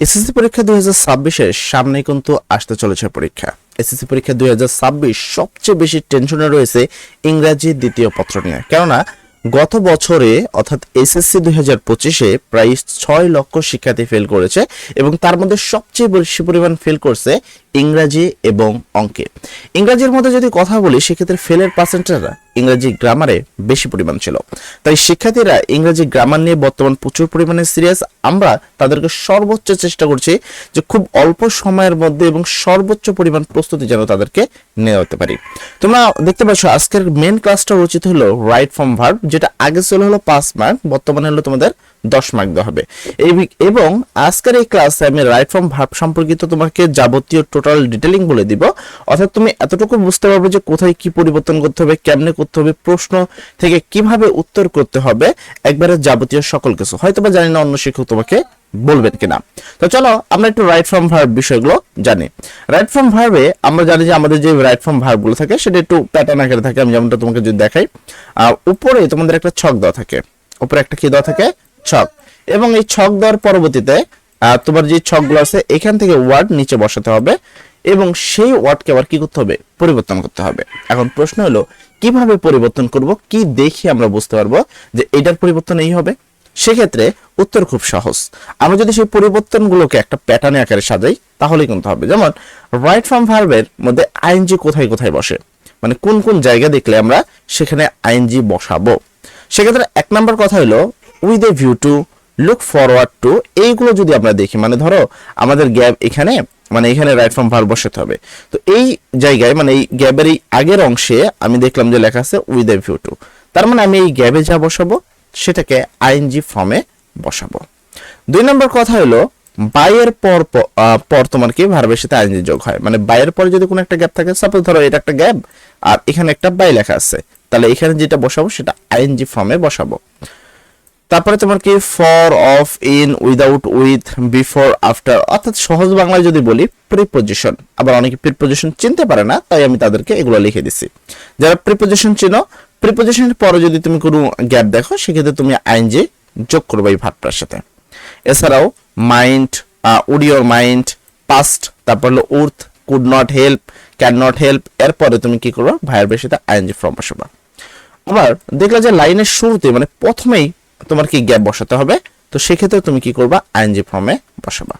SSC পরীক্ষা দুই হাজার ছাব্বিশের সামনে কিন্তু আসতে চলেছে পরীক্ষা। এসএসসি পরীক্ষা দুই হাজার ছাব্বিশ সবচেয়ে বেশি টেনশনে রয়েছে ইংরাজি দ্বিতীয় পত্র নিয়ে। কেননা, গত বছরে, অর্থাৎ এসএসসি দুই হাজার পঁচিশে প্রায় ছয় লক্ষ শিক্ষার্থী ফেল করেছে এবং তার মধ্যে সবচেয়ে বেশি পরিমাণ ফেল করছে ইংরাজি এবং অঙ্কে। ইংরাজির মধ্যে যদি কথা বলি, সেক্ষেত্রে ফেলের পার্সেন্টেজরা ইংরাজি গ্রামারে বেশি পরিমাণ ছিল। তাই শিক্ষার্থীরা ইংরাজি গ্রামার নিয়ে বর্তমান প্রচুর পরিমাণে সিরিয়াস আমরা তাদেরকে সর্বোচ্চ চেষ্টা করছি যে খুব অল্প সময়ের মধ্যে এবং সর্বোচ্চ পরিমাণ প্রস্তুতি যেন তাদেরকে নেওয়া হতে পারি। তোমরা দেখতে পাচ্ছ, আজকের মেন ক্লাসটা উচিত হলো রাইট ফর্ম ভার্ব যেটা আগে ছিল হলো পাঁচ মার্ক বর্তমানে হলো তোমাদের দশ মার্ক দেওয়া হবে। এবং আজকের এই ক্লাসে আমি রাইট ফর্ম ভার্ব সম্পর্কিত তোমাকে যাবতীয় টোটাল ডিটেলিং বলে দিব। অর্থাৎ তুমি এতটুকু বুঝতে পারবে যে কোথায় কি পরিবর্তন করতে হবে, কেমনে করতে হবে, প্রশ্ন থেকে কীভাবে উত্তর করতে হবে, একবারে যাবতীয় সকল কিছু। হয়তো বা জানি না অন্য শিক্ষক তোমাকে বলবেন কিনা। তো চলো আমরা একটু রাইট ফর্ম ভার্ব বিষয়গুলো জানি। রাইট ফর্ম ভার্বে আমরা জানি যে আমাদের যে রাইট ফর্ম ভার্বগুলো থাকে, সেটা একটু প্যাটার্ন আকারে থাকে, আমি যেমনটা তোমাকে যদি দেখাই। উপরে তোমাদের একটা ছক দেওয়া থাকে। উপরে একটা কি দেওয়া থাকে? ছক। এবং এই ছক দেওয়ার পরবর্তীতে তোমার যে ছকগুলো আছে, এখান থেকে ওয়ার্ড নিচে বসাতে হবে এবং সেই ওয়ার্ডকে আবার কি করতে হবে? পরিবর্তন করতে হবে। এখন প্রশ্ন হলো, কীভাবে পরিবর্তন করব? কি দেখি আমরা বুঝতে পারব যে এটার পরিবর্তন এই হবে? সেক্ষেত্রে উত্তর খুব সহজ। আমরা যদি সেই পরিবর্তনগুলোকে একটা প্যাটার্নে আকারে সাজাই তাহলে কিন্তু হবে। যেমন রাইট ফর্ম ভার্বের মধ্যে আইনজি কোথায় কোথায় বসে? মানে কোন কোন জায়গা দেখলে আমরা সেখানে আইনজি বসাবো? সেক্ষেত্রে এক নম্বর কথা হলো with a view to look forward to এইগুলো যদি আমরা দেখি মানে ধরো আমাদের গ্যাপ এখানে মানে এখানে রাইট ফর্ম ভার বসাতে হবে। তো এই জায়গায় মানে এই গ্যাপের এই আগের অংশে আমি দেখলাম যে লেখা আছে উইথ এ ভিউ টু তার মানে আমি এই গ্যাপে যা বসাবো, সেটাকে আইএনজি ফর্মে বসাবো। দুই নম্বর কথা হলো বাইয়ের পর পর তোমার কি ভার্বের সাথে আইএনজি যোগ হয়। মানে বাইয়ের পরে যদি কোনো একটা গ্যাপ থাকে সাপোজ ধরো এটা একটা গ্যাপ আর এখানে একটা বাই লেখা আছে। তাহলে এখানে যেটা বসাবো, সেটা আইএনজি ফর্মে বসাবো। তারপরে তোমার কি for of in without with before after অর্থাৎ সহজ বাংলায় যদি বলি প্রিপোজিশন আবার অনেকে প্রিপোজিশন চিনতে পারে না, তাই আমি তাদেরকে এগুলো লিখে দিছি। যারা প্রিপোজিশন চিনো প্রিপোজিশনের পরে যদি তুমি কোনো গ্যাপ দেখো, সেক্ষেত্রে তুমি আইনজি যোগ করবে এই ভাবটার সাথে। এছাড়াও mind would your mind past তারপর হলো worth could not help can not help এরপরে তুমি কি করবে? ভাইয়ের বেশিতে আইনজি ফর্ম বসাবা। আবার দেখলে যে লাইনের শুরুতে মানে প্রথমেই তোমার কি গ্যাপ বসাতে হবে? তো সেক্ষেত্রে তুমি কি করবা? আইএনজি ফর্মে বসাবা।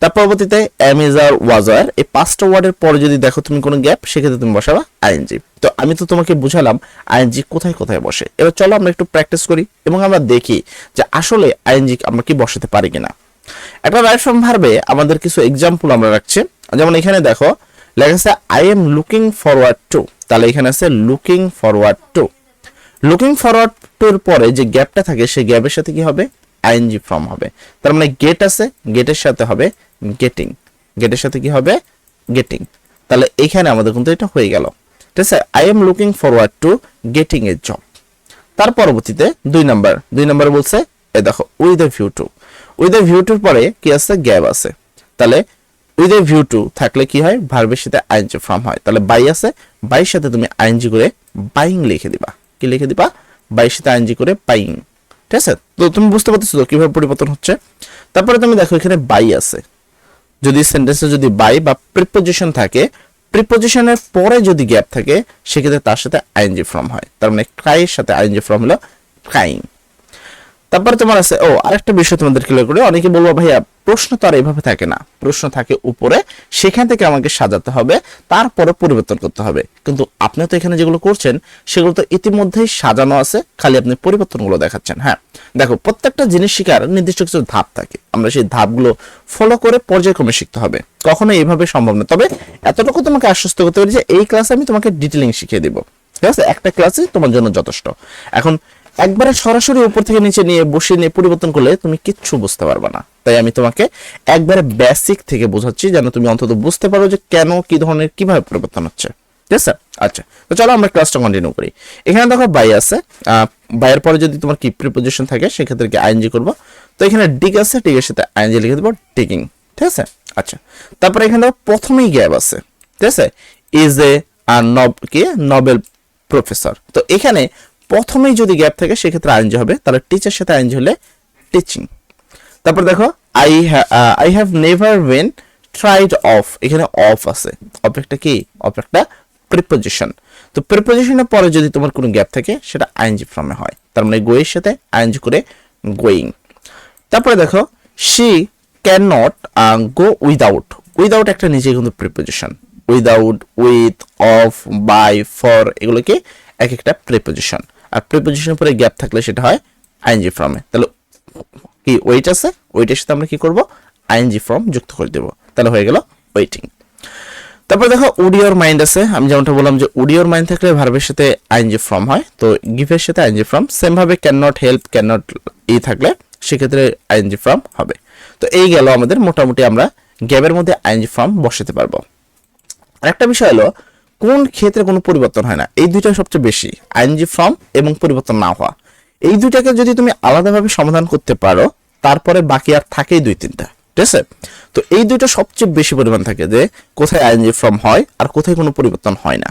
তার পরবর্তীতে অ্যামেজার ওয়াজার এই পাঁচটা ওয়ার্ডের পরে যদি দেখো তুমি কোনো গ্যাপ সেক্ষেত্রে তুমি বসাবা আইএনজি তো আমি তো তোমাকে বুঝালাম আইএনজি কোথায় কোথায় বসে। এবার চলো আমরা একটু প্র্যাকটিস করি এবং আমরা দেখি যে আসলে আইএনজি আমরা কি বসাতে পারি কিনা। একটা রাইট ফর্ম ভার্বে আমাদের কিছু এক্সাম্পল আমরা রাখছি। যেমন এখানে দেখো, লেখা আছে I am looking forward to তাহলে এখানে আছে looking forward to looking forward টুর পরে যে গ্যাপটা থাকে, সেই গ্যাপের সাথে কি হবে? আইএনজি ফর্ম হবে। তার মানে গেট আছে, গেটের সাথে হবে গেটিং। গেটের সাথে কি হবে? গেটিং। তাহলে এখানে আমাদের কিন্তু এটা হয়ে গেল। ঠিক আছে? I am looking forward to getting a job তার পরবর্তীতে দুই নাম্বার। দুই নাম্বার বলছে এ দেখো with a view to with a view টুর পরে কি আছে? গ্যাপ আছে। তাহলে উইথ এ ভিউ টু থাকলে কি হয়? ভার্বের সাথে আইএনজি ফর্ম হয়। তাহলে বাই আছে বাইয়ের সাথে তুমি আইএনজি করে বাইং লিখে দিবা। কি লিখে দিবা? বাইয়ের আইনজি করে পাইং। ঠিক আছে? তো তুমি বুঝতে পারতেছো তো কীভাবে পরিবর্তন হচ্ছে? তারপরে তুমি দেখো এখানে বাই আছে। যদি সেন্টেন্সে যদি বাই বা প্রিপোজিশন থাকে প্রিপোজিশনের পরে যদি গ্যাপ থাকে, সেক্ষেত্রে তার সাথে আইএনজি ফর্ম হয়। তার মানে ক্রাইয়ের সাথে আইএনজি ফর্ম হলো ক্রাইং তারপরে তোমার আছে, ও, আরেকটা বিষয় তোমাদের ক্লিয়ার করে, অনেকে বলব, ভাইয়া, প্রশ্ন তো আর এইভাবে থাকে না। প্রশ্ন থাকে উপরে, সেখান থেকে আমাকে সাজাতে হবে, তারপরে পরিবর্তন করতে হবে। কিন্তু আপনি তো এখানে যেগুলো করছেন, সেগুলো তো ইতিমধ্যেই সাজানো আছে, খালি আপনি পরিবর্তনগুলো দেখাচ্ছেন হ্যাঁ? দেখো, প্রত্যেকটা জিনিস শেখার নির্দিষ্ট কিছু ধাপ থাকে। আমরা সেই ধাপগুলো ফলো করে পর্যায়ক্রমে শিখতে হবে। কখনো এইভাবে সম্ভব না। তবে এতটুকু তোমাকে আশ্বস্ত করতে পারি যে, এই ক্লাসে আমি তোমাকে ডিটেলিং শিখিয়ে দিব। ঠিক আছে? একটা ক্লাসে তোমার জন্য যথেষ্ট। এখন একবারে সরাসরি উপর থেকে নিচে নিয়ে বসিয়ে নিয়ে পরিবর্তন করলে তুমি কিচ্ছু বুঝতে পারবে না। তাই আমি তোমাকে একবারে বেসিক থেকে বোঝাচ্ছি যেন তুমি অন্তত বুঝতে পারো যে কেন, কি ধরনের, কীভাবে পরিবর্তন হচ্ছে। ঠিক আছে? আচ্ছা তো চলো আমরা ক্লাসটা কন্টিনিউ করি। এখানে দেখো বাই আছে। বাইয়ের পরে যদি তোমার কি প্রিপোজিশন থাকে, সেক্ষেত্রে কি আইএনজি করব? তো এখানে ডিগ আছে ডিগের সাথে আইএনজি লিখে দেবো ডিগিং ঠিক আছে? আচ্ছা তারপরে এখানে দেখো প্রথমেই গ্যাপ আছে। ঠিক আছে? ইজ এ নব কি? নোবেল প্রফেসর তো এখানে প্রথমেই যদি গ্যাপ থাকে, সেক্ষেত্রে আইনজি হবে। তাহলে টিচার সাথে আইনজি হলে টিচিং তারপর দেখো I I have never been tried of এখানে অফ আছে। অফ একটা কি? অফ একটা প্রিপোজিশন তো প্রিপোজিশনের পরে যদি তোমার কোনো গ্যাপ থাকে, সেটা আইএনজি ফর্মে হয়। তার মানে গোয়ের সাথে আইএনজি করে গোয়িং তারপরে দেখো she can not go without without একটা নিজে কিন্তু preposition without with of by for এগুলোকে এক একটা প্রিপোজিশন আর প্রিপোজিশনের পরে গ্যাপ থাকলে সেটা হয় আইএনজি ফর্মে তাহলে কি ওয়েট আছে? ওয়েটের সাথে আমরা কি করব? আইএনজি ফর্ম যুক্ত করে দেব। তাহলে হয়ে গেল ওয়েটিং তারপর দেখো উডিওর মাইন্ড আছে। আমি যেমনটা বললাম যে উডিওর মাইন্ড থাকলে ভার্বের সাথে আইএনজি ফর্ম হয়। তো গিভের সাথে আইএনজি ফর্ম সেম ভাবে can not help can not E থাকলে সেক্ষেত্রে আইএনজি ফর্ম হবে। তো এই গেল আমাদের মোটামুটি আমরা গ্যাবের মধ্যে আইএনজি ফর্ম বসাতে পারব। আরেকটা বিষয় হলো কোন ক্ষেত্রে কোনো পরিবর্তন হয় না? এই দুইটা সবচেয়ে বেশি, আইএনজি ফর্ম এবং পরিবর্তন না হওয়া। এই দুইটাকে যদি তুমি আলাদাভাবে সমাধান করতে পারো, তারপরে বাকি আর থাকেই দুই তিনটা, ঠিক আছে? তো এই দুইটা সবচেয়ে বেশি পরিমাণ থাকে যে, কোথায় আইএনজি ফর্ম হয় আর কোথায় কোনো পরিবর্তন হয় না।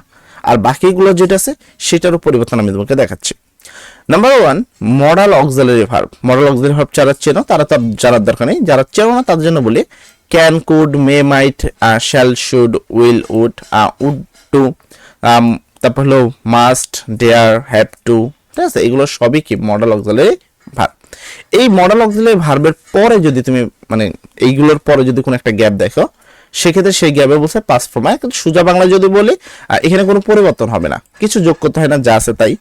আর বাকিগুলো যেটা আছে, সেটারও পরিবর্তন আমি তোমাকে দেখাচ্ছি। Number one modal auxiliary verb modal auxiliary verb যারা চেনো, তারা তার জানার দরকার নেই। যারা চেনো না, তাদের জন্য বলি can could may might shall should will would would to তারপর হলো মাস্ট ডেয়ার হ্যাভ টু ঠিক আছে? এগুলো সবই কি? মডেল অক্সিলারি ভার্ব এই মডেল অক্সিলারি ভার্বের পরে যদি তুমি মানে এইগুলোর পরে যদি কোনো একটা গ্যাপ দেখো, সেক্ষেত্রে সেই গ্যাপে বলছে পাস ফর্ম কিন্তু সোজা বাংলা যদি বলি এখানে কোনো পরিবর্তন হবে না। কিছু যোগ করতে হয় না, যা আছে তাই।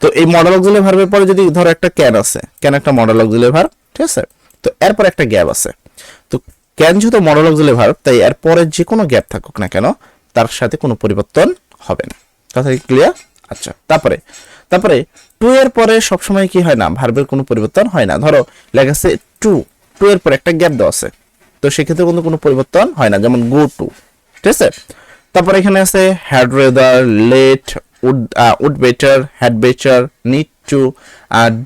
তো এই মডেল অক্সিলারি ভার্বের পরে যদি ধরো একটা ক্যান আছে ক্যান একটা মডেল অক্সিলারি ভার্ব ঠিক আছে? তো এরপর একটা গ্যাপ আছে। তো ক্যান যেহেতু মডেল অক্সিলারি ভার্ব তাই এর পরে যে কোনো গ্যাপ থাকুক না কেন তার সাথে কোনো পরিবর্তন হবে না। কথা ক্লিয়ার আচ্ছা তারপরে তারপরে টু এর পরে সবসময় কি হয় না? ভার্বের কোনো পরিবর্তন হয় না। ধরো লেখা আছে টু টু এর পরে একটা গ্যাপ দেওয়া আছে। তো সেক্ষেত্রে কিন্তু কোনো পরিবর্তন হয় না, যেমন গো টু ঠিক আছে? তারপরে এখানে আছে had rather let would would better had better need to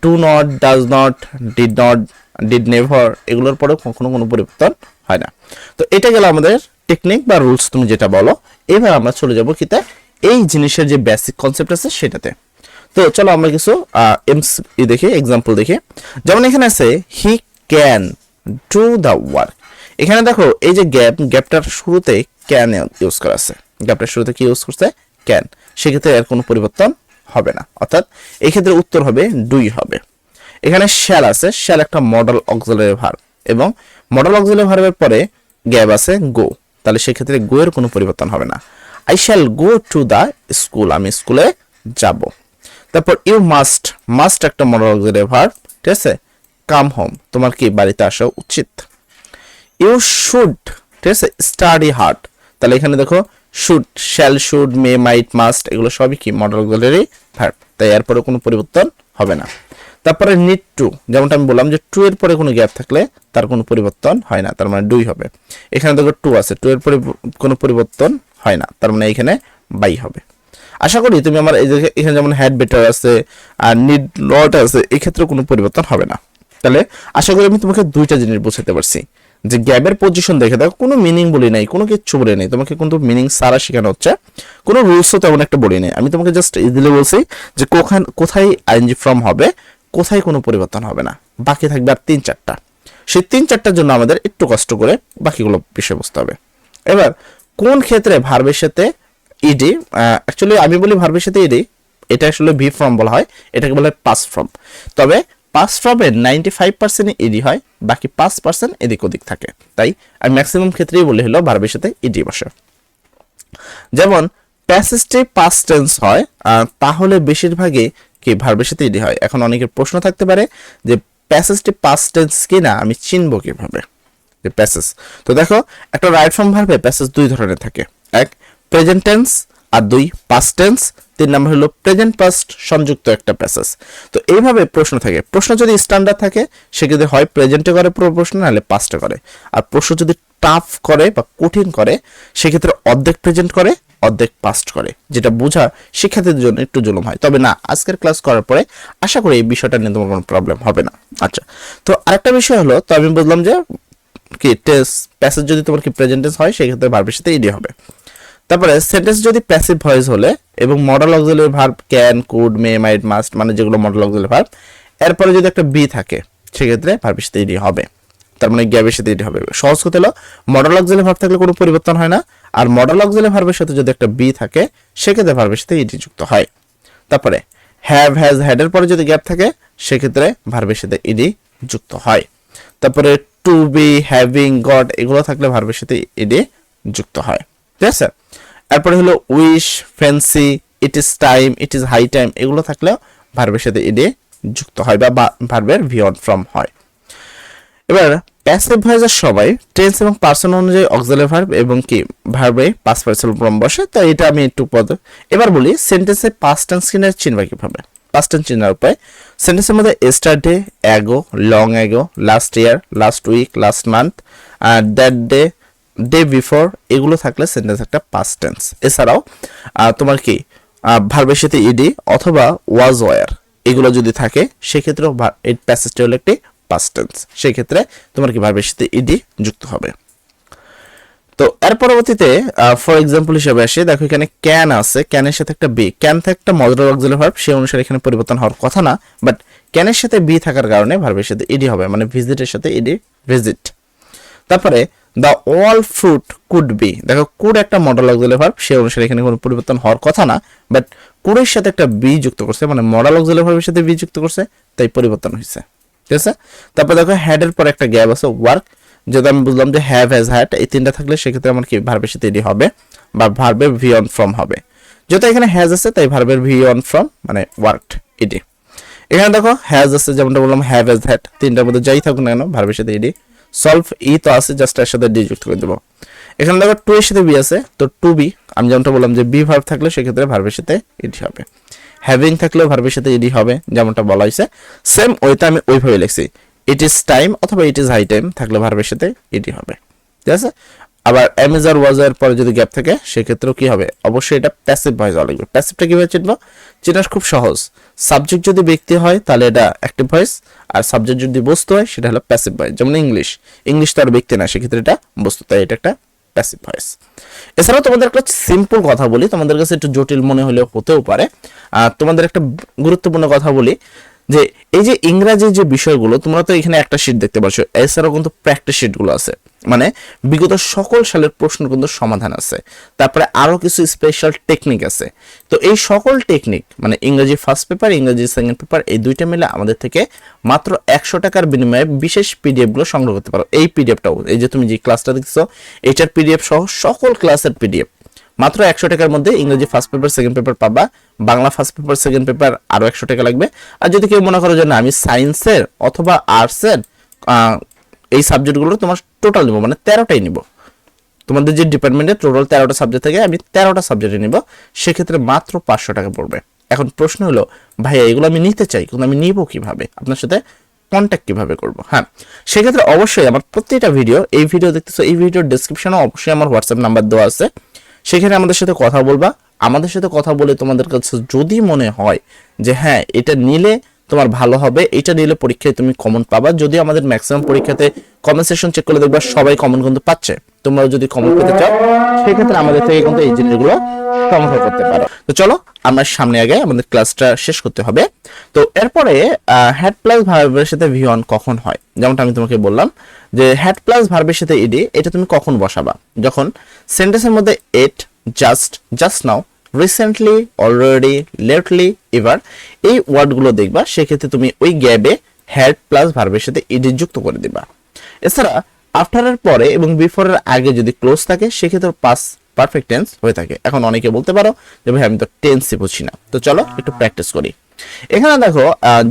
do not does not did not did never এগুলোর পরেও কখনো কোনো পরিবর্তন হয় না। তো এটা গেল আমাদের টেকনিক বা রুলস তুমি যেটা বলো। এবার আমরা চলে যাব কিতে এই জিনিসের যে বেসিক কনসেপ্ট আছে সেটাতে। তো চলো আমরা কিছু এমস দেখি এক্সাম্পল দেখি। যেমন এখানে আছে he can do the work এখানে দেখো, এই যে গ্যাপ গ্যাপটার শুরুতে ক্যান ইউজ করা আছে। গ্যাপটার শুরুতে কি ইউজ করছে? ক্যান সেক্ষেত্রে এর কোনো পরিবর্তন হবে না। অর্থাৎ এই ক্ষেত্রে উত্তর হবে দুই হবে। এখানে শ্যাল আছে শ্যাল একটা মডেল অক্সিলারি ভার্ব এবং মডেল অক্সিলারি ভার্বের পরে গ্যাপ আছে গো তাহলে সেক্ষেত্রে গো এর কোনো পরিবর্তন হবে না। I shall go to the school আমি স্কুলে যাব। তারপর ইউ মাস্ট মাস্ট একটা অক্সিলারি ভার্ব ঠিক আছে? কাম হোম তোমার কি বাড়িতে আসা উচিত? ইউ শুড ঠিক আছে? স্টাডি হার্ড তাহলে এখানে দেখো should shall should may might must এগুলো সবই কি? মডেল অক্সিলারি ভার্ব তাই এরপরে কোনো পরিবর্তন হবে না। তারপরে নিট টু যেমনটা আমি বললাম যে টু এর পরে কোনো গ্যাপ থাকলে তার কোনো পরিবর্তন হয় না, তার মানে দুই হবে। এখানে দেখো টু আছে টু এর পরে কোনো পরিবর্তন হয় না, তার মানে এখানে বাই হবে। আশা করি তুমি আমার এই এখানে যেমন হ্যাড বেটার আছে আর নিড নট আছে, এই ক্ষেত্রে কোনো পরিবর্তন হবে না। তাহলে আশা করি আমি তোমাকে দুইটা জিনিস বোঝাতে পারছি। যে গ্যাপের পজিশন দেখে দেখো, কোনো মিনিং বলি নাই, কোনো কিচ্ছু বলি নাই, তোমাকে কিন্তু মিনিং সারা শেখানো হচ্ছে। কোনো রুলসও তেমন একটা বলি নাই। আমি তোমাকে জাস্ট ইজিলি বলছি যে কোখান কোথায় আইএনজি ফর্ম হবে কোথায় কোনো পরিবর্তন হবে না। বাকি থাকবে আর তিন চারটা। সেই তিন চারটার জন্য আমাদের একটু কষ্ট করে বাকিগুলো বিষয় বুঝতে হবে। এবার, কোন ক্ষেত্রে ভার্বের সাথে ইডি অ্যাকচুয়ালি আমি বলি ভার্বের সাথে ইডি এটা আসলে ভি ফর্ম বলা হয়, এটাকে বলা হয় পাস ফর্ম তবে পাস ফর্মের নাইনটি ফাইভ পার্সেন্ট ইডি হয়, বাকি পাঁচ পার্সেন্ট এদিক ওদিক থাকে। তাই আমি ম্যাক্সিমাম ক্ষেত্রেই বলি হলো ভার্বের সাথে ইডি বসে। যেমন প্যাসেজটি পাস টেন্স হয় তাহলে বেশিরভাগই কি ভার্বের সাথে ইডি হয়? এখন অনেকের প্রশ্ন থাকতে পারে যে প্যাসেজটি পাস্ট টেন্স কিনা, আমি চিনবো কীভাবে? যে প্যাসেজ তো দেখো, একটা রাইট ফর্ম ভার্বে প্যাসেজ দুই ধরনের থাকে। এক প্রেজেন্ট টেন্স আর দুই পাস্ট টেন্স তিন নাম্বার হলো প্রেজেন্ট পাস্ট সংযুক্ত একটা প্যাসেজ তো এইভাবে প্রশ্ন থাকে। প্রশ্ন যদি স্ট্যান্ডার্ড থাকে সেক্ষেত্রে হয় প্রেজেন্টে করে পুরো প্রশ্ন, নাহলে পাস্টে করে। আর প্রশ্ন যদি টাফ করে বা কঠিন করে, সেক্ষেত্রে অর্ধেক প্রেজেন্ট করে, অর্ধেক পাস্ট করে, যেটা বোঝা শিক্ষার্থীদের জন্য একটু জুলুম হয়। তবে না, আজকের ক্লাস করার পরে আশা করি এই বিষয়টা নিয়ে তোমার কোনো প্রবলেম হবে না। আচ্ছা তো আরেকটা বিষয় হলো, তো আমি বুঝলাম যে কি টেস্ট প্যাসেজ যদি তোমার কি প্রেজেন্টেন্স হয়, সেক্ষেত্রে ভার্বের সাথে ইডি হবে। তারপরে সেন্টেন্স যদি প্যাসিভ ভয়েস হলে এবং modal auxiliary verb can could may might must মানে যেগুলো মডেল অক্সিলারি ভার্ব এরপরে যদি একটা বি থাকে, সেক্ষেত্রে ভার্বের সাথে ইডি হবে। তার মানে গ্যাবের সাথে এটি হবে। সহজ কথা হলো মডেল অক্সিলারি ভার্ব থাকলে কোনো পরিবর্তন হয় না। আর মডেল অক্সিলারি ভার্বের সাথে যদি একটা বি থাকে, সেক্ষেত্রে ভার্বের সাথে ইডি যুক্ত হয়। তারপরে হ্যাভ হ্যাজ হ্যাডের পরে যদি গ্যাপ থাকে, সেক্ষেত্রে ভার্বের সাথে ইডি যুক্ত হয়। তারপরে টু বি হ্যাভিং গড এগুলো থাকলে ভার্বের সাথে ইডি যুক্ত হয়। ঠিক আছে? এরপরে হলো wish fancy it is time it is high time এগুলো থাকলেও ভার্বের সাথে ইডি যুক্ত হয় বা ভার্বের ভিয়ন ফ্রম হয়। এবার প্যাসিভ ভয়েসের সবাই টেন্স এবং পার্সন অনুযায়ী অক্সিলারি ভার্ব এবং কি ভার্বে পাস পার্সেল ফর্ম বসে, তো এটা আমি একটু পদ এবার বলি সেন্টেন্সে পাস্ট টেন্স কিনে চিনবা কীভাবে পাস্ট টেন্স চিনার উপায় সেন্টেন্সের মধ্যে yesterday ago long ago last year last week last month R that day day before এগুলো থাকলে সেন্টেন্স একটা পাস্ট টেন্স এছাড়াও তোমার কি ভার্বের সাথে ইডি অথবা ওয়াজ ওয়ার এগুলো যদি থাকে, সেক্ষেত্রেও এই প্যাসেজটা হলো একটি পাস্ট টেন্স সেক্ষেত্রে তোমার কি ভার্বের সাথে ইডি যুক্ত হবে। তো এর পরবর্তীতে ফর এক্সাম্পল হিসেবে আসে। দেখো এখানে ক্যান আছে। ক্যানের সাথে একটা বি ক্যান থেকে একটা মডাল অক্সিলারি ভার্ব সেই অনুসারে এখানে পরিবর্তন হওয়ার কথা না। বাট ক্যানের সাথে বি থাকার কারণে ভার্বের সাথে ইডি হবে। মানে ভিজিটের সাথে ইডি ভিজিট তারপরে the all fruit could be দেখো কুড একটা মডেল অক্সিলারি ভার্ব সে অনুসারে এখানে কোনো পরিবর্তন হওয়ার কথা না বাট কুডের সাথে একটা বি যুক্ত করছে মানে মডেল অক্সিলারি ভার্বের সাথে বি যুক্ত করছে, তাই পরিবর্তন হয়েছে। ঠিক আছে? তারপর দেখো হ্যাডের পর একটা গ্যাপ আছে ওয়ার্ক যদি আমি বুঝলাম যে হ্যাভ হ্যাজ হ্যাড এই তিনটা থাকলে সেক্ষেত্রে আমার কি ভার্বের সাথে এডি হবে, বা ভার্বের ভি অন ফ্রম হবে। যেহেতু এখানে হ্যাজ আছে, তাই ভার্বের ভি অন ফ্রম মানে ওয়ার্কড এডি এখানে দেখো হ্যাজ আছে, যেমনটা বললাম হ্যাভ হ্যাজ হ্যাড তিনটার মধ্যে যাই থাকুক না কেন ভার্বের সাথে ইডি সলভ ই তো আছে জাস্ট এর সাথে ডি যুক্ত করে দেবো। এখানে দেখো টু এর সাথে বি আছে, তো টু বি আমি যেমনটা বললাম যে বি ভার্ব থাকলে সেক্ষেত্রে ভার্বের সাথে ইডি হবে। হ্যাভিং থাকলেও ভার্বের সাথে ইডি হবে, যেমনটা বলা হয়েছে। সেম ওইটা আমি ওইভাবে লিখছি ইট ইজ টাইম অথবা ইট ইজ হাই টাইম থাকলে ভার্বের সাথে ইডি হবে। ঠিক আছে? আবার অ্যামেজার ওয়াজার পরে যদি গ্যাপ থাকে, সেক্ষেত্রেও কি হবে? অবশ্যই এটা প্যাসিভ ভয়েস হওয়া লাগবে প্যাসিভটা কীভাবে চিনবো? চেনা খুব সহজ। সাবজেক্ট যদি ব্যক্তি হয়, তাহলে এটা অ্যাক্টিভ ভয়েস আর সাবজেক্ট যদি বস্তু হয়, সেটা হলো প্যাসিভ ভয়েস যেমন ইংলিশ ইংলিশ তো আর ব্যক্তি না, সেক্ষেত্রে এটা বস্তু, তাই এটা একটা প্যাসিভ ভয়েস এছাড়াও তোমাদের একটা সিম্পল কথা বলি, তোমাদের কাছে একটু জটিল মনে হলেও হতেও পারে। আর তোমাদের একটা গুরুত্বপূর্ণ কথা বলি যে এই যে ইংরাজি যে বিষয়গুলো, তোমরা তো এখানে একটা শীট দেখতে পাচ্ছ, এছাড়াও কিন্তু প্র্যাকটিস শিটগুলো আছে। মানে বিগত সকল সালের প্রশ্ন কিন্তু সমাধান আছে। তারপরে আরও কিছু স্পেশাল টেকনিক আছে। তো এই সকল টেকনিক মানে ইংরেজি ফার্স্ট পেপার ইংরেজি সেকেন্ড পেপার এই দুইটা মিলে আমাদের থেকে মাত্র একশো টাকার বিনিময়ে বিশেষ পিডিএফগুলো সংগ্রহ করতে পারো। এই পিডিএফটাও এই যে তুমি যে ক্লাসটা দেখছ, এটার পিডিএফ সহ সকল ক্লাসের পিডিএফ মাত্র একশো টাকার মধ্যে ইংরেজি ফার্স্ট পেপার সেকেন্ড পেপার পাবা, Bangla first paper second paper আরও একশো টাকা লাগবে। আর যদি কেউ মনে করো যে না, আমি সায়েন্সের অথবা আর্টসের এই সাবজেক্টগুলো তোমার টোটাল নেব মানে তেরোটাই নিব। তোমাদের যে ডিপার্টমেন্টে টোটাল তেরোটা সাবজেক্ট থাকে, আমি তেরোটা সাবজেক্টে নিব, সেক্ষেত্রে মাত্র পাঁচশো টাকা পড়বে। এখন প্রশ্ন হলো, ভাইয়া, এগুলো আমি নিতে চাই, কিন্তু আমি নিব কীভাবে? আপনার সাথে কন্ট্যাক্ট কীভাবে করব? হ্যাঁ সেক্ষেত্রে অবশ্যই আমার প্রত্যেকটা ভিডিও এই ভিডিও দেখতেছো, এই ভিডিওর ডিসক্রিপশনে অবশ্যই আমার হোয়াটসঅ্যাপ নাম্বার দেওয়া আছে। সেখানে আমাদের সাথে কথা বলবা। আমাদের সাথে কথা বলে তোমাদের কাছে যদি মনে হয় যে হ্যাঁ এটা নিলে তোমার ভালো হবে। এটা নিলে পরীক্ষায় তুমি কমন পাবা। যদি আমাদের ম্যাক্সিমাম পরীক্ষাতে কমেন্ট সেকশন চেক করলে দেখবা, সবাই কমন কিন্তু পাচ্ছে। তোমরাও যদি কমন পেতে চাও, সেক্ষেত্রে আমাদের থেকে কিন্তু এই জিনিসগুলো সংগ্রহ করতে পারো। তো চলো, আমরা সামনে আগে আমাদের ক্লাসটা শেষ করতে হবে। তো এরপরে হ্যাড প্লাস ভার্বের সাথে ভি অন কখন হয়? যেমনটা আমি তোমাকে বললাম যে হ্যাড প্লাস ভার্বের সাথে ইডি এটা তুমি কখন বসাবা? যখন সেন্টেন্সের মধ্যে yet just just now recently already lately এবার এই ওয়ার্ডগুলো দেখবা সেক্ষেত্রে তুমি ওই গ্যাবে হ্যাড প্লাস ভার্বের সাথে ইডি যুক্ত করে দিবা। এছাড়া আফটারের পরে এবং বিফোরের আগে যদি ক্লোজ থাকে সেক্ষেত্রে পাস পারফেক্ট টেন্স হয়ে থাকে। এখন অনেকে বলতে পারো যে ভাই আমি তো টেন্সই বুঝি না। তো চলো একটু প্র্যাকটিস করি। এখানে দেখো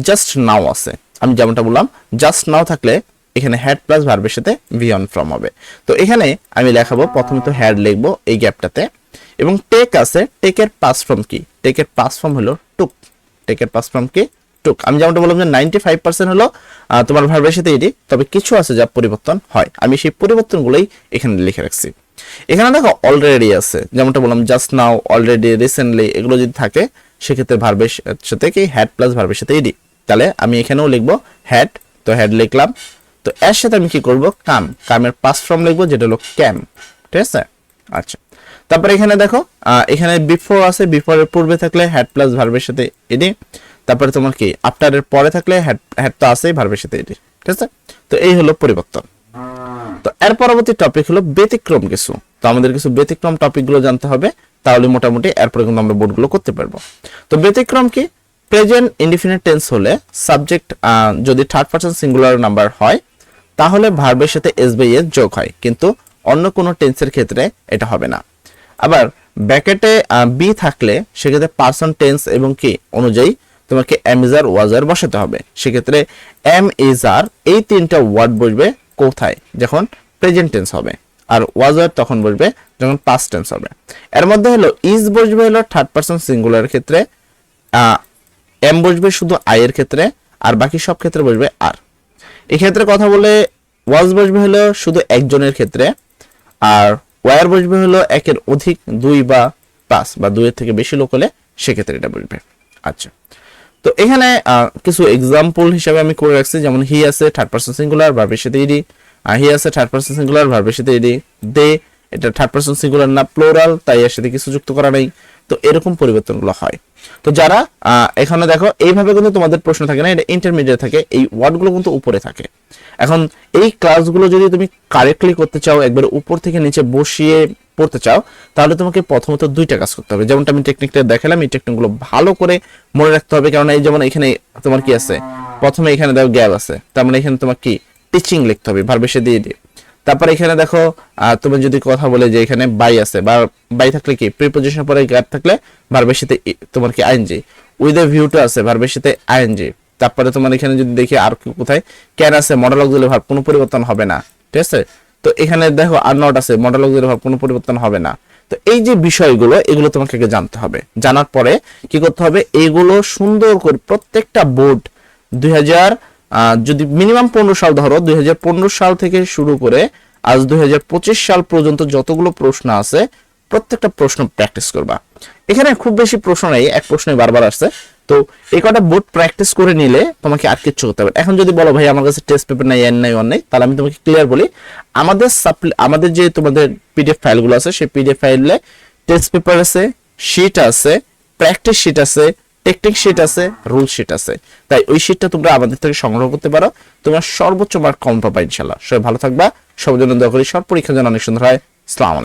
জাস্ট নাও আছে। আমি যেমনটা বললাম জাস্ট নাও থাকলে এখানে হ্যাড প্লাস ভার্বের সাথে ভি অন ফ্রম হবে। তো এখানে আমি লেখাবো প্রথমে তো হ্যাড লিখব এই গ্যাপটাতে। এবং টেক আছে টেকের পাস ফর্ম কি? টেকের পাস ফর্ম হলো টুক টেকের পাস ফর্ম কি? টুক আমি যেমনটা বললাম যে নাইনটি ফাইভ পার্সেন্ট হলো তোমার ভার্বের সাথে এটি তবে কিছু আছে যা পরিবর্তন হয়। আমি সেই পরিবর্তনগুলোই এখানে লিখে রাখছি। এখানে দেখো অলরেডি আছে। যেমনটা বললাম জাস্ট নাও অলরেডি রিসেন্টলি এগুলো যদি থাকে, সেক্ষেত্রে ভার্বের সাথে কি? হ্যাড প্লাস ভার্বের সাথে এডি তাহলে আমি এখানেও লিখব হ্যাড তো হ্যাড লিখলাম। তো এর সাথে আমি কি করব? কাম। কামের পাস ফর্ম লিখব, যেটা হলো ক্যাম ঠিক আছে? আচ্ছা। তারপরে এখানে দেখো এখানে বিফোর আছে বিফোরের পূর্বে থাকলে হ্যাড প্লাস ভার্বের সাথে এডি তারপরে তোমার কি আফটারের পরে থাকলে হ্যাড তো আছেই ভার্বের সাথে এডি ঠিক আছে? তো এই হলো পরিবর্তন। তো এর পরবর্তী টপিক হলো ব্যতিক্রম কিছু। তো আমাদের কিছু ব্যতিক্রম টপিকগুলো জানতে হবে, তাহলে মোটামুটি এরপরে কিন্তু আমরা বোর্ডগুলো করতে পারব। তো ব্যতিক্রম কি প্রেজেন্ট ইনডিফিনিট টেন্স হলে সাবজেক্ট যদি থার্ড পার্সন সিঙ্গুলার নাম্বার হয়, তাহলে ভার্বের সাথে এস বাই এস যোগ হয়, কিন্তু অন্য কোনো টেন্সের ক্ষেত্রে এটা হবে না। আবার ব্যাকেটে বি থাকলে সেক্ষেত্রে পার্সন টেন্স এবং কি অনুযায়ী তোমাকে এম ইজ আর ওয়াজ আর বসাতে হবে। সেক্ষেত্রে এম ইজ আর এই তিনটা ওয়ার্ড বসবে কোথায়? যখন প্রেজেন্ট টেন্স হবে। আর ওয়াজ আর তখন বসবে যখন পাস্ট টেন্স হবে। এর মধ্যে হলো ইজ বসবে হলো থার্ড পার্সন সিঙ্গুলার ক্ষেত্রে এম বসবে শুধু আই এর ক্ষেত্রে, আর বাকি সব ক্ষেত্রে বসবে আর এক্ষেত্রে কথা বলে ওয়াজ বসবে হলো শুধু একজনের ক্ষেত্রে, আর ওয়ার বসবে হলো একের অধিক দুই বা পাঁচ, বা দুইয়ের থেকে বেশি লোক হলে সেক্ষেত্রে এটা বসবে। আচ্ছা। তো এখানে কিছু এক্সাম্পল হিসাবে আমি করে রাখছি। যেমন হি আছে থার্ড পার্সন সিঙ্গুলার ভার্বের সাথে ইডি হি আছে থার্ড পার্সন সিঙ্গুলার ভার্বের সাথে ইডি দে এটা থার্ড পার্সন সিঙ্গুলার না প্লোরাল তাই এর সাথে কিছু যুক্ত করা নেই। তো এরকম পরিবর্তনগুলো হয়। তো যারা এখানে দেখো, এইভাবে কিন্তু তোমাদের প্রশ্ন থাকে না, এটা ইন্টারমিডিয়েট থাকে, এই ওয়ার্ডগুলো কিন্তু উপরে থাকে। এখন এই ক্লাসগুলো যদি তুমি কারেক্টলি করতে চাও, একবার উপর থেকে নিচে বসিয়ে পড়তে চাও, তাহলে তোমাকে প্রথমত দুইটা কাজ করতে হবে। যেমনটা আমি টেকনিকটা দেখালাম, এই টেকনিকগুলো ভালো করে মনে রাখতে হবে কারণ এই যেমন এখানে তোমার কি আছে? প্রথমে এখানে দেখো গ্যাপ আছে, তার মানে এখানে তোমার কি? টিচিং লিখতে হবে ভার্বেসে দিয়ে দিয়ে। তারপর এখানে দেখো তুমি যদি কথা বলে যে এখানে বাই আছে, বা বাই থাকলে কি? প্রিপোজিশন পরে গ্যাপ থাকলে ভার্বের সাথে তোমার কি ING with a view to আছে ভার্বের সাথে আইএনজি তারপরে তোমার এখানে যদি দেখি আর কোথায়? ক্যান আছে মডেলক দিলে ভার্ব কোনো পরিবর্তন হবে না। ঠিক আছে? তো এখানে দেখো, আর নট আছে মডেলক দিলে ভার্ব কোনো পরিবর্তন হবে না। তো এই যে বিষয়গুলো, এগুলো তোমাকে আগে জানতে হবে। জানার পরে কি করতে হবে? এইগুলো সুন্দর করে প্রত্যেকটা বোর্ড দুই হাজার যদি মিনিমাম পনেরো সাল ধরো, দুই হাজার পনেরো সাল থেকে শুরু করে আজ দুই হাজার পঁচিশ সাল পর্যন্ত যতগুলো প্রশ্ন আছে, প্রত্যেকটা প্রশ্ন প্র্যাকটিস করবা। এখানে খুব বেশি প্রশ্ন নেই, এক প্রশ্নই বারবার আসছে। তো এই কটা বোর্ড প্র্যাকটিস করে নিলে তোমাকে আর কিচ্ছু করতে হবে এখন যদি বলো, ভাই, আমার কাছে টেস্ট পেপার নাই এন নাই ওয়ান নাই, তাহলে আমি তোমাকে ক্লিয়ার বলি, আমাদের সাপ্লি আমাদের যে তোমাদের পিডিএফ ফাইলগুলো আছে, সেই পিডিএফ ফাইলে টেস্ট পেপার আছে শিট আছে প্র্যাকটিস শিট আছে টেকনিক শিট আছে রুল শিট আছে। তাই ওই শিটটা তোমরা আমাদের থেকে সংগ্রহ করতে পারো। তোমার সর্বোচ্চ মার্ক কম পাবা ইনশাল্লাহ সবাই ভালো থাকবা। সবার জন্য দয়া করি। সব পরীক্ষা যেন অনেক সুন্দর হয়। সালাম